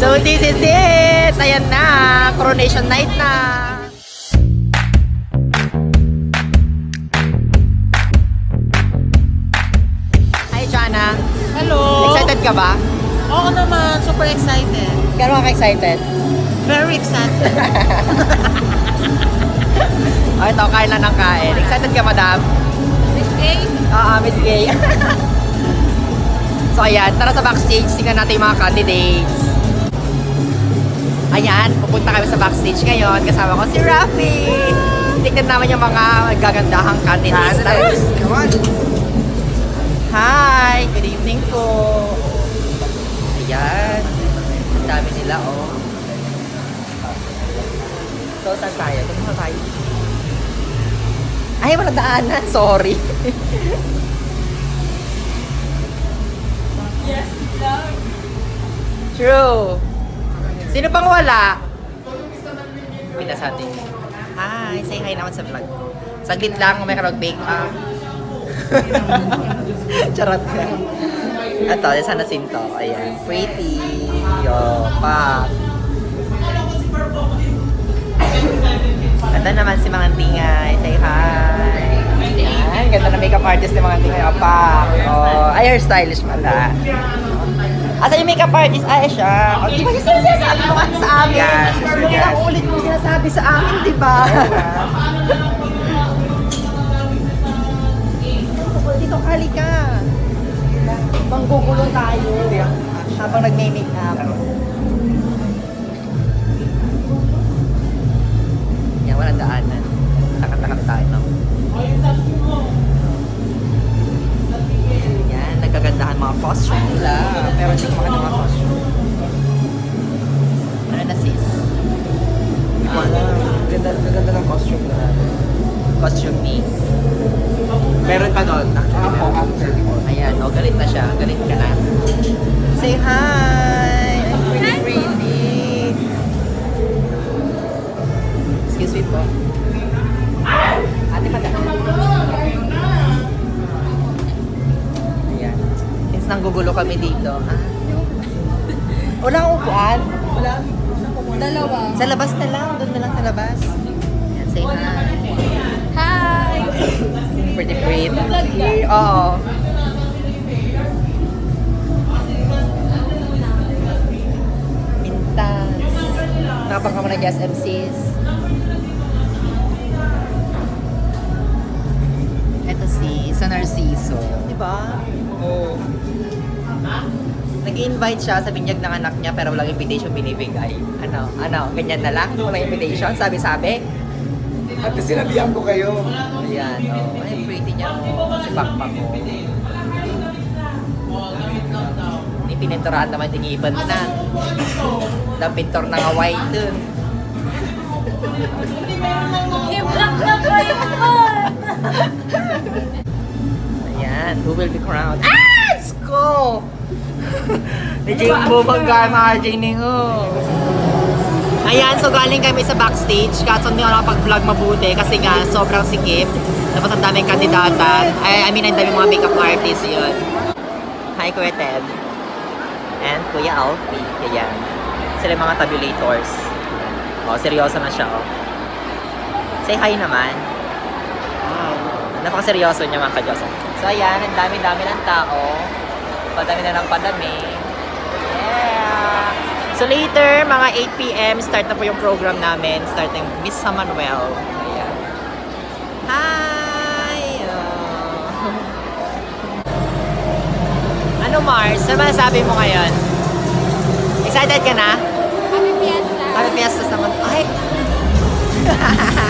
So this is it! Ayan na! Coronation night na! Hi, Jana. Hello! Excited ka ba? Oo naman, super excited. Gano'n ka excited? Very excited. Oh, ito, kain lang ng kain. Excited ka, madam? Miss A? Oo, Miss Gay. so, ayan. Tara sa backstage. Tingnan natin yung mga candidates. Ayan, pupunta kami sa backstage ngayon. Kasama ko si Rafi. Tignan naman yung mga gagandahang candidates. Tara. Come on. Hi! Good evening po. Ayan. Ang dami nila, oh. So, saan tayo? Tumama tayo. Ay, wala daanan. Sorry. True. Sino pang wala? Pila sa atin. Hi, say hi naman sa vlog. Saglit lang may ka mag-bake up. Charot ka. Ito, sana sinto. Ayan. Pretty. Yo, pa. Ganda naman si Mga Tingay. Say hi. Ayan. Ganda na makeup artist ni Mga Tingay. Opa. Oh, ay, hairstylish pala. Asa yung makeup artist? Ay, siya. O, di ba yung sinasabi mo kasi sa amin? Yes, yes, Yung yes. ulit mo sinasabi sa amin, di ba? Dito, kali ka. Manggugulo tayo. Habang nagme-make up. Yan, walang daanan. Takat-takat tayo, no? Yan, nagkagandahan mga costume nila. Pero hindi ko makita mga costume. Ano na sis? Wala. Ganda, ganda ng costume na. Costume ni. Meron pa doon. Actually, meron. Ayan, oh, galit na siya. Galit ka na. Say hi! Nanggugulo kami dito. Ah. Wala akong upuan. Wala. Dalawa. Sa labas na lang. Doon na lang sa labas. Ayan, say hi. Hi! Pretty pretty. Oo. Pintas. Nakapang ka mo ng SMCs. Ito si San Narciso. Di ba? Oo. Nag-invite siya sa binyag ng anak niya pero walang invitation binibigay. Ano? Ano? Ganyan na lang? Walang invitation? Sabi-sabi? At sinabihan ko kayo. Ayan, oh. Ay, pretty niya, oh. Si Pakpak, oh. Ni pininturahan naman tingiban na. Na pintor na nga white dun. I-block na ko yun! Ayan, who will be crowned? Ah! Sko! Ni Jane Bumangga, mga Jane oh. Ayan, so galing kami sa backstage. Kaso hindi ako nakapag-vlog mabuti kasi nga sobrang sikip. Tapos ang daming kandidatan. Ay, I mean, ang daming mga makeup artists yun. Hi, Kuya Ted. And Kuya Alfie. Ayan. Sila yung mga tabulators. Oh, seryoso na siya, oh. Say hi naman. Napakaseryoso niya mga kadyosa. So ayan, ang dami-dami ng tao. Padami na ng padami. Yeah! So later, mga 8pm, start na po yung program namin. Start ng Miss San Manuel. Ayan. Hi! Oh. ano Mars? Ano ba sabi mo ngayon? Excited ka na? Happy Fiesta! Happy Fiesta naman. Ay!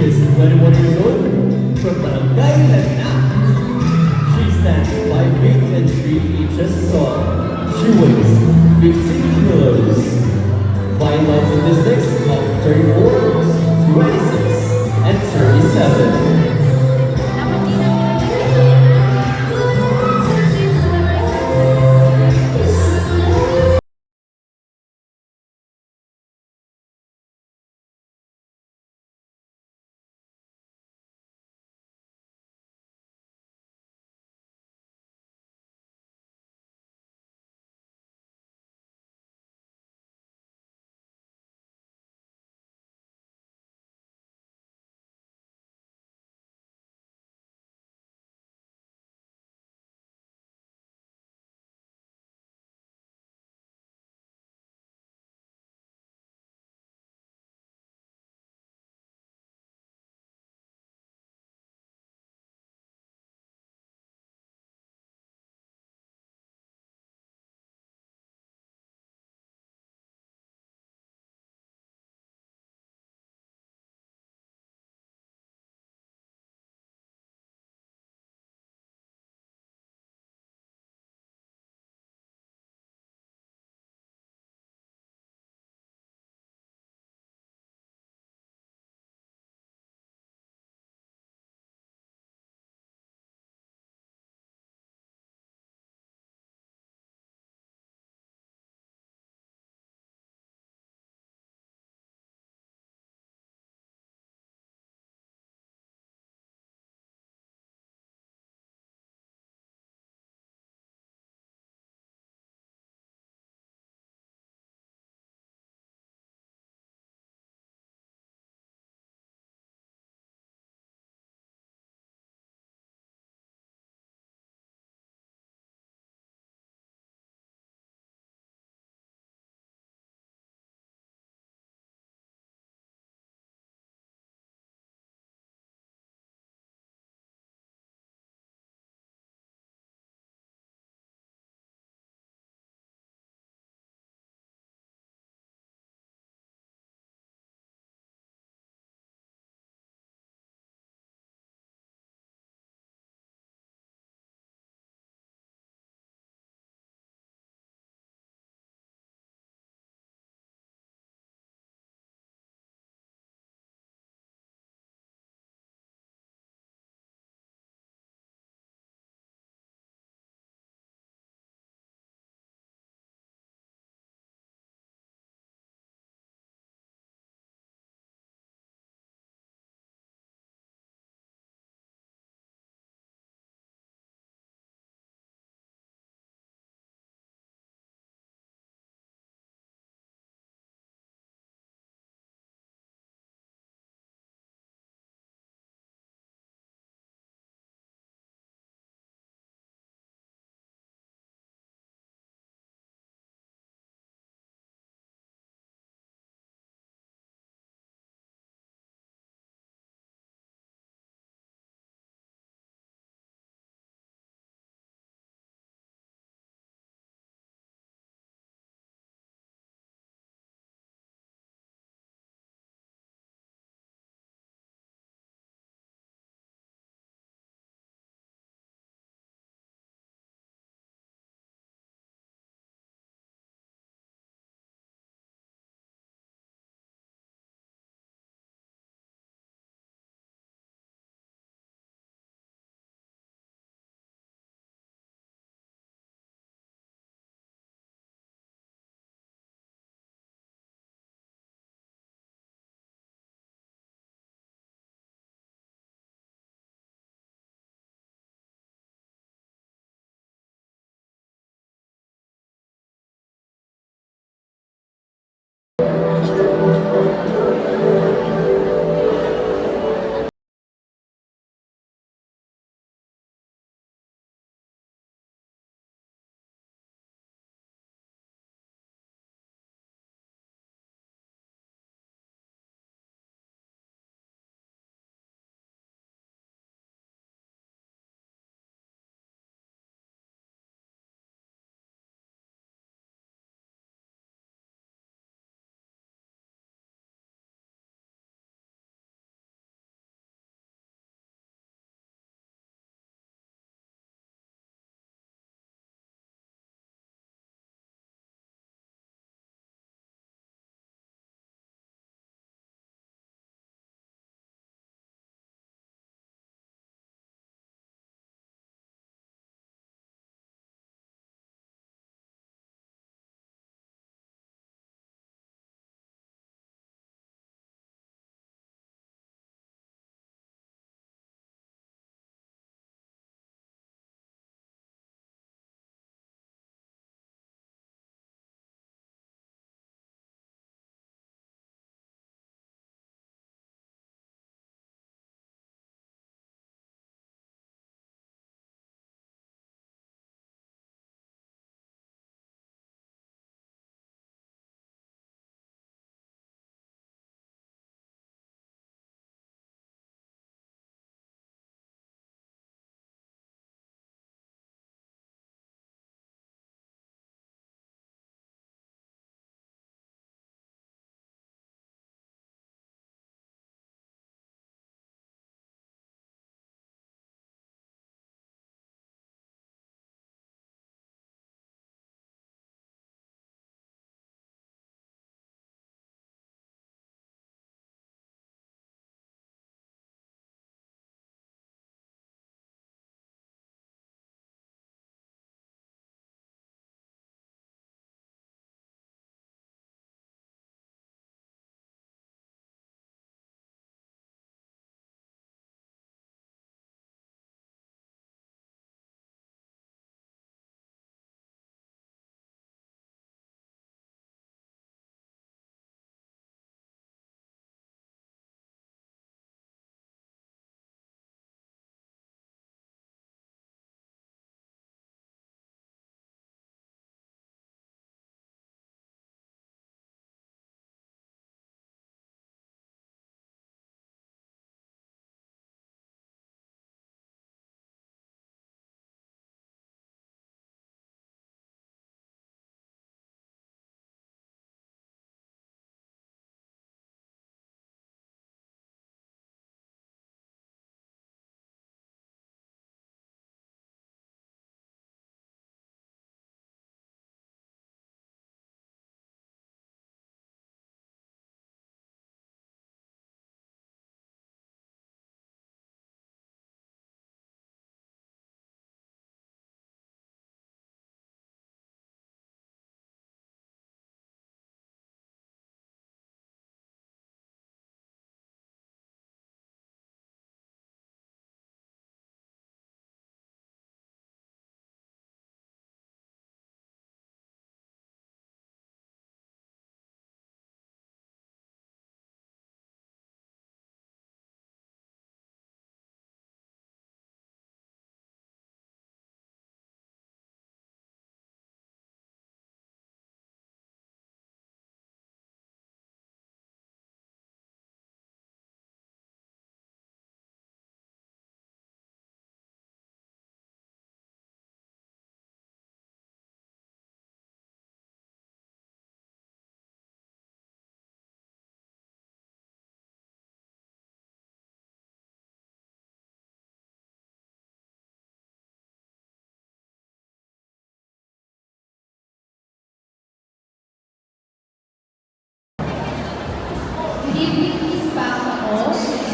21 years old from Barangay Lagna. She stands 5 feet and 3 inches tall. She weighs 15 kilos. Vital statistics of 34, 26, and 37.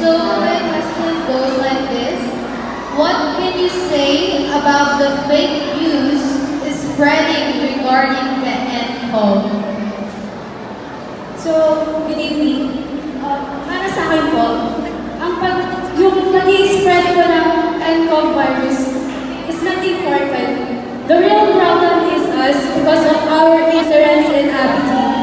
So my question goes like this. What can you say about the fake news spreading regarding the NCOV? So, good evening. Uh, para sa akin po, ang pag, yung nag-spread po ng nCoV virus is not important. The real problem is us because of our ignorance and apathy.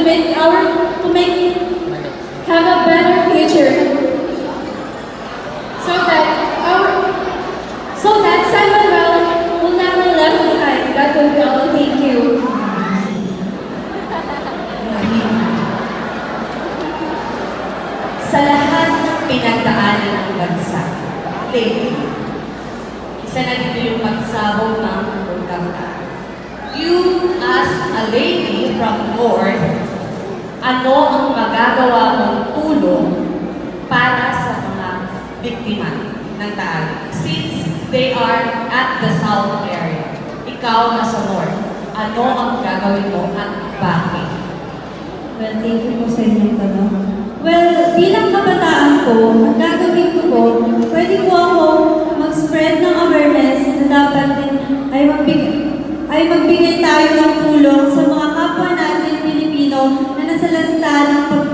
To make our to make have a better future, so that our so that Simon Well will never left behind. That will all. Thank you. Sa lahat pinagdaanan ng bansa, lately, isa na dito yung pagsabog ng pagkakta. You, as a lady from North, ano ang magagawa mong tulong para sa mga biktima ng Taal? Since they are at the South area, ikaw na sa North, ano ang gagawin mo at bakit? Well, thank you po sa inyong tanong. Well, bilang kabataan ko, ang gagawin ko po, pwede po ako mag-spread ng awareness na dapat din ay magbigay, ay magbigay tayo ng tulong sa mga kapwa natin Pilipino na nasalanta ng pag,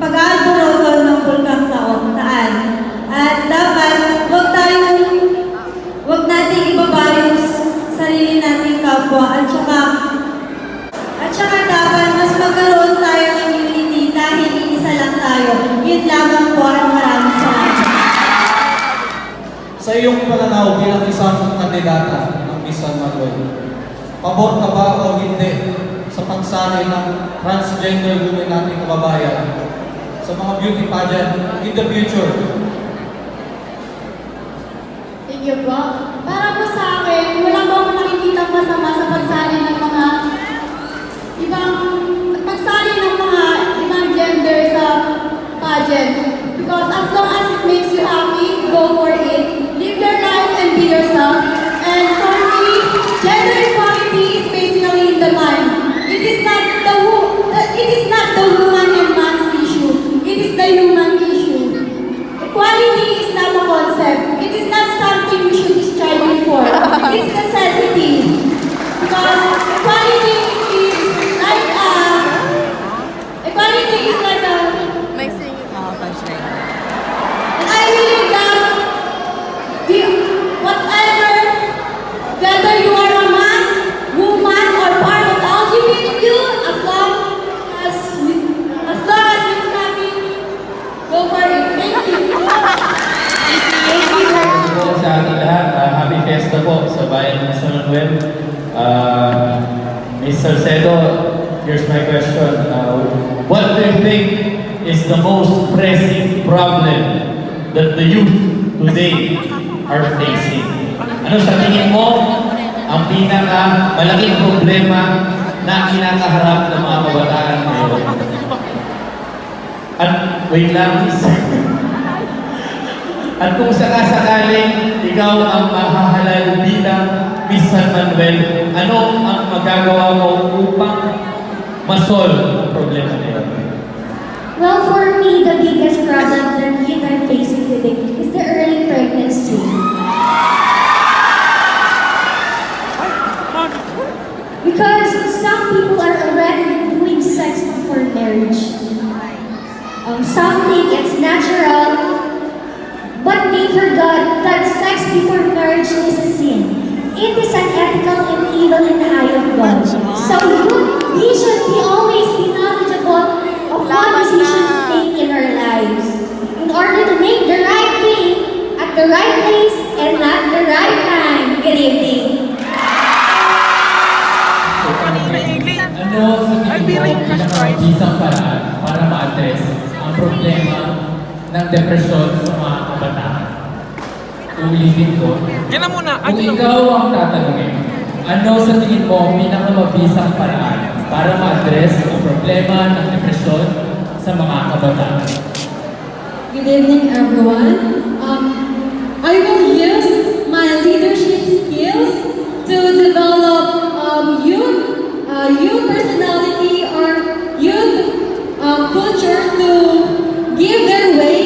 pag-aalboroto ng Bulkang Taon, Taan. At dapat, huwag tayo, huwag nating ibaba yung sarili nating kapwa at saka at saka dapat mas magkaroon tayo ng unity dahil iisa lang tayo. Yun lamang po at maraming salamat. Sa iyong pananaw bilang isang kandidata ng Miss San Manuel, pabor ka ba o hindi sa pagsali ng transgender women nating kababayan sa mga beauty pageant in the future? Thank you po. Para po sa akin, wala po akong nakikita masama sa pagsali ng mga ibang pagsali ng mga ibang gender sa pageant. Because as long as it makes you happy, go for it. Live your life and be yourself. And for me, gender equality is basically in the mind. It is not the wo- the- it is not the woman and man's issue. It is the human issue. Equality is not a concept. It is not something we should be striving for. It's necessity. Because equality is like a equality is like a and I believe that the whatever whether you are a man, woman, or part of LGBTQ, as long as as long as it's happy, go for it. Thank you. Thank you. po sa ating lahat. Ah, happy Fiesta po sa bayan ng San Manuel. Uh, Ms. Salcedo, here's my question. Uh, what do you think is the most pressing problem that the youth today are facing? Ano sa tingin mo ang pinaka malaking problema na kinakaharap ng mga kabataan ngayon? At wait lang. At kung sakasakaling ikaw ang mahahalal bilang Miss San Manuel, ano ang magagawa mo upang masolve ang problema yun? Well, for me, the biggest problem that youth are facing today is the early pregnancy. Because some people are already doing sex before marriage. Um, some think it's natural, but they forgot that sex before marriage is a sin. It is unethical and evil in the eye of God. So you, we should be always be knowledgeable of what decisions to take in our lives in order to make the right thing at the right place and at the right time. Good evening. isang paraan para ma-address ang problema ng depresyon sa mga kabataan. Uulitin ko. Yan muna! Kung ikaw ang tatanungin, ano sa tingin mo ang pinakamabisang paraan para ma-address ang problema ng depresyon sa mga kabataan? Good evening, everyone. Um, I will use my leadership skills to develop um, youth, uh, youth personality or youth uh, culture to give their way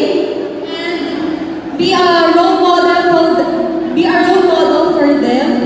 and be a role model for be a role model for them.